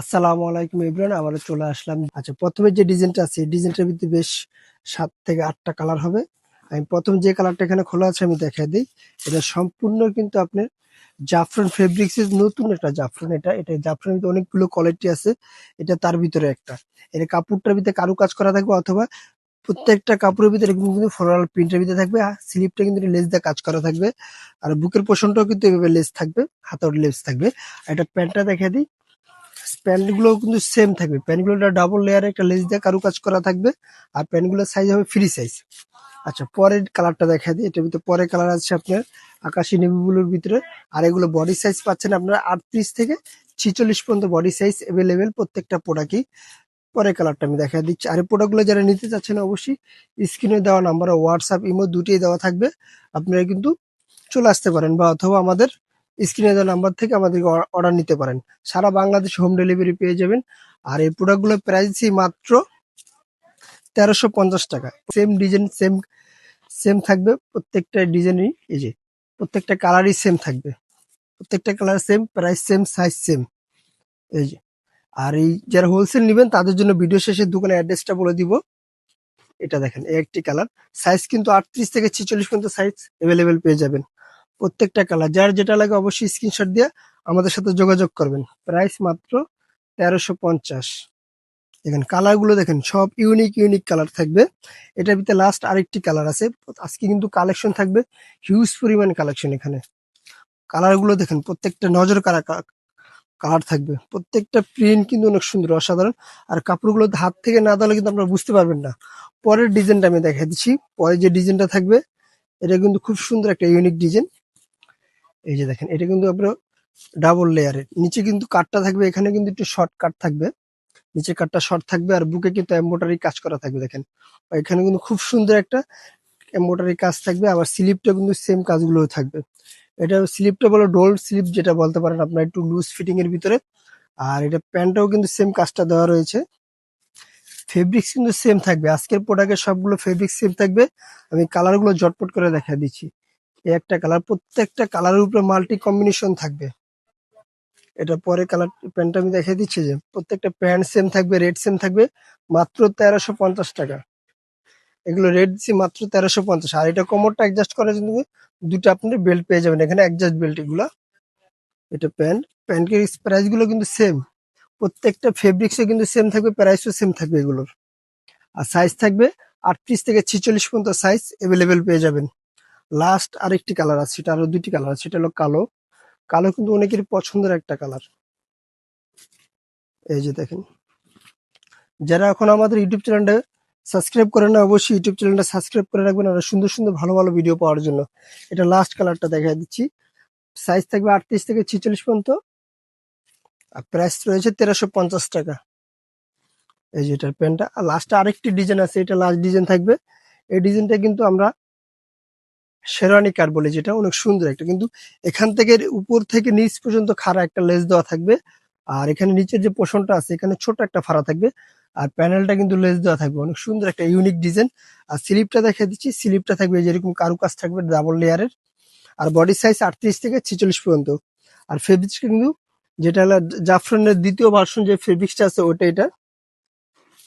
আসসালামু আলাইকুম ইব্রান আবার চলে আসলাম। আচ্ছা প্রথমে যে ডিজাইনটা আছে ডিজাইনটার ভিতরে বেশ সাত থেকে আটটা কালার হবে। আমি প্রথম যে কালারটা এখানে খোলা আছে, আমি দেখাই দিই। এটা সম্পূর্ণ কিন্তু আপনার জাফরান ফেব্রিক্স এর নতুন একটা জাফরান এটা। এটা জাফরান ভিতরে অনেকগুলো কোয়ালিটি আছে। এটা তার ভিতরে একটা। এটা কাপড়টার ভিতরে কারু কাজ করা থাকবে অথবা প্রত্যেকটা কাপড়ের ভিতরে কিন্তু ফ্লোরাল প্রিন্টের ভিতরে থাকবে। স্লিপটা কিন্তু লেস দিয়ে কাজ করা থাকবে। আর বুকের পোষণটাও কিন্তু এভাবে লেস থাকবে, হাতের লেস থাকবে। এটা প্যান্টটা দেখা দিই। প্যান্টগুলো কিন্তু সেম থাকবে। প্যান্টগুলো ডাবল লেয়ারে একটা লেস দিয়ে কারু কাজ করা থাকবে আর প্যান্টগুলোর সাইজ হবে ফ্রি সাইজ আচ্ছা পরের কালারটা দেখা দিই। এটার ভিতরে পরের কালার আছে আপনার আকাশি নেভি ব্লুর ভিতরে। আর এগুলো বডি সাইজ পাচ্ছেন আপনারা আটত্রিশ থেকে ছিচল্লিশ পর্যন্ত বডি সাইজ অ্যাভেলেবেল প্রত্যেকটা প্রোডাক্টই পরের কালারটা আমি দেখা দিচ্ছি। আর প্রোডাক্টগুলো যারা নিতে চাচ্ছেন অবশ্যই স্ক্রিনে দেওয়া নাম্বার হোয়াটসঅ্যাপ ইমো দুটোই দেওয়া থাকবে। আপনারা কিন্তু চলে আসতে পারেন বা অথবা আমাদের স্ক্রিনে দেওয়া নাম্বার থেকে আমাদেরকে অর্ডার নিতে পারেন। সারা বাংলাদেশ হোম ডেলিভারি পেয়ে যাবেন। আর এই প্রোডাক্টগুলোর প্রাইসই মাত্র তেরোশো পঞ্চাশ টাকা। সেম ডিজাইন সেম সেম থাকবে প্রত্যেকটা ডিজাইনই এই যে, প্রত্যেকটা কালারই সেম থাকবে। প্রত্যেকটা colour same price same size same এই যে, আর এই যারা হোলসেল নেবেন, তাদের জন্য ভিডিও শেষে দোকানের অ্যাড্রেসটা বলে দিব। এটা দেখেন, এই একটি কালার সাইজ কিন্তু আটত্রিশ থেকে ছিচল্লিশ পর্যন্ত সাইজ অ্যাভেলেবেল পেয়ে যাবেন। প্রত্যেকটা কালার যার যেটা লাগে অবশ্যই স্ক্রিনশট দিয়ে আমাদের সাথে যোগাযোগ করবেন। প্রাইস মাত্র তেরোশো পঞ্চাশ। দেখেন কালারগুলো দেখেন, সব ইউনিক ইউনিক কালার থাকবে। এটার ভিতরে লাস্ট আরেকটি কালার আছে। আজকে কিন্তু কালেকশন থাকবে হিউজ পরিমাণ কালেকশন এখানে। কালারগুলো দেখেন, প্রত্যেকটা নজর কারা কালার থাকবে। প্রত্যেকটা প্রিন্ট কিন্তু অনেক সুন্দর, অসাধারণ। আর কাপড়গুলো হাত থেকে না দিলে কিন্তু আপনারা বুঝতে পারবেন না। পরের ডিজাইনটা আমি দেখা দিচ্ছি। পরে যে ডিজাইনটা থাকবে, এটা কিন্তু খুব সুন্দর একটা ইউনিক ডিজাইন এই যে দেখেন, এটা কিন্তু আপনার ডাবল লেয়ারের নিচে কিন্তু কাটটা থাকবে, এখানে কিন্তু একটু শর্ট কাট থাকবে। নিচে কাটটা শর্ট থাকবে আর বুকে কিন্তু এম্বোটারি কাজ করা থাকবে, দেখেন। এখানে কিন্তু খুব সুন্দর একটা এম্বোটারি কাজ থাকবে, আবার স্লিপটা কিন্তু সেম কাজগুলো থাকবে। এটা স্লিপটা বলো ডোল স্লিপ যেটা বলতে পারেন আপনার একটু লুজ ফিটিং এর ভিতরে। আর এটা প্যান্টটাও কিন্তু সেম কাজটা দেওয়া রয়েছে। ফেব্রিক্স কিন্তু সেম থাকবে। আজকের প্রোডাক্টের সবগুলো ফেব্রিক সেম থাকবে। আমি কালারগুলো জটপট করে দেখা দিচ্ছি। এই একটা কালার, প্রত্যেকটা কালারের উপরে মাল্টি কম্বিনেশন থাকবে। এটা পরে কালার, প্যান্টটা আমি দেখিয়ে দিচ্ছি যে প্রত্যেকটা প্যান্ট সেম থাকবে রেড সেম থাকবে, মাত্র তেরোশো পঞ্চাশ টাকা। এগুলো রেড দিচ্ছি মাত্র তেরোশো পঞ্চাশ। আর এটা কোমরটা অ্যাডজাস্ট করার জন্য দুটো আপনি বেল্ট পেয়ে যাবেন। এখানে অ্যাডজাস্ট বেল্ট এগুলো। এটা প্যান্ট। প্যান্টের প্রাইসগুলো কিন্তু সেম প্রত্যেকটা ফেব্রিক্সে কিন্তু সেম থাকবে প্রাইসও সেম থাকবে এগুলোর। আর সাইজ থাকবে আটত্রিশ থেকে ছিচল্লিশ পর্যন্ত সাইজ অ্যাভেলেবেল পেয়ে যাবেন। লাস্ট আরেকটি কালার আছে, সেটা আরও দুটি কালার আছে, সেটা হলো কালো। কালো কিন্তু অনেকেরই পছন্দের একটা কালার এই যে দেখেন। যারা এখন আমাদের ইউটিউব চ্যানেলটা সাবস্ক্রাইব করেন না, অবশ্যই ইউটিউব চ্যানেলটা সাবস্ক্রাইব করে রাখবেন আর সুন্দর সুন্দর ভালো ভালো ভিডিও পাওয়ার জন্য। এটা লাস্ট কালারটা দেখা দিচ্ছি। সাইজ থাকবে আটত্রিশ থেকে ছিচল্লিশ পর্যন্ত। আর প্রাইস রয়েছে তেরোশো পঞ্চাশ টাকা। এই যে এটার প্যান্টটা। আর লাস্টে আরেকটি ডিজাইন আছে, এটা লাস্ট ডিজাইন থাকবে। এই ডিজাইনটা কিন্তু আমরা শেরওয়ানি কাট বলে যেটা, অনেক সুন্দর একটা। কিন্তু এখান থেকে উপর থেকে নিচ পর্যন্ত খাড়া একটা লেস দেওয়া থাকবে। আর এখানে নিচের যে পোষণটা আছে, এখানে ছোট একটা ফাড়া থাকবে। আর প্যানেলটা কিন্তু লেস দেওয়া থাকবে। অনেক সুন্দর একটা ইউনিক ডিজাইন। আর স্লিপটা দেখে দিচ্ছি। স্লিপটা থাকবে যেরকম কারুকাজ থাকবে, ডাবল লেয়ারের। আর বডি সাইজ আটত্রিশ থেকে ছেচল্লিশ পর্যন্ত। আর ফেব্রিক্স কিন্তু যেটা হলো জাফরানের দ্বিতীয় ভার্সন যে ফেব্রিক্সটা আছে ওটা এটা।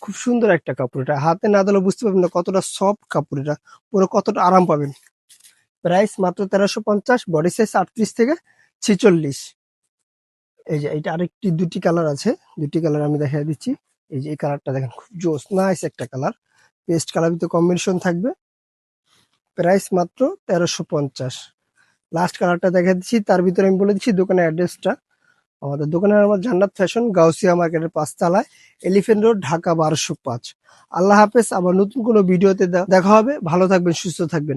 খুব সুন্দর একটা কাপড় এটা। হাতে না দিলে বুঝতে পারবেন না কতটা সফট কাপড় এটা। পুরো কতটা আরাম পাবেন। প্রাইস মাত্র তেরোশো পঞ্চাশ বডি সাইজ আটত্রিশ থেকে ছিচল্লিশ। এই যে এটা আরেকটি দুটি কালার আছে, দুটি কালার আমি দেখা দিচ্ছি। এই যে এই কালারটা দেখেন, খুব জোস নাইস একটা কালার পেস্ট কালার ভিতরে কম্বিনেশন থাকবে। প্রাইস মাত্র তেরোশো পঞ্চাশ। লাস্ট কালারটা দেখা দিচ্ছি, তার ভিতরে আমি বলে দিচ্ছি দোকানের অ্যাড্রেসটা আমাদের দোকানের আমার জান্নাত ফ্যাশন গাউসিয়া মার্কেটের পাঁচতলায় এলিফেন্ট রোড ঢাকা বারোশো পাঁচ। আল্লাহ হাফেজ, আবার নতুন কোনো ভিডিওতে দেখা হবে। ভালো থাকবেন, সুস্থ থাকবেন।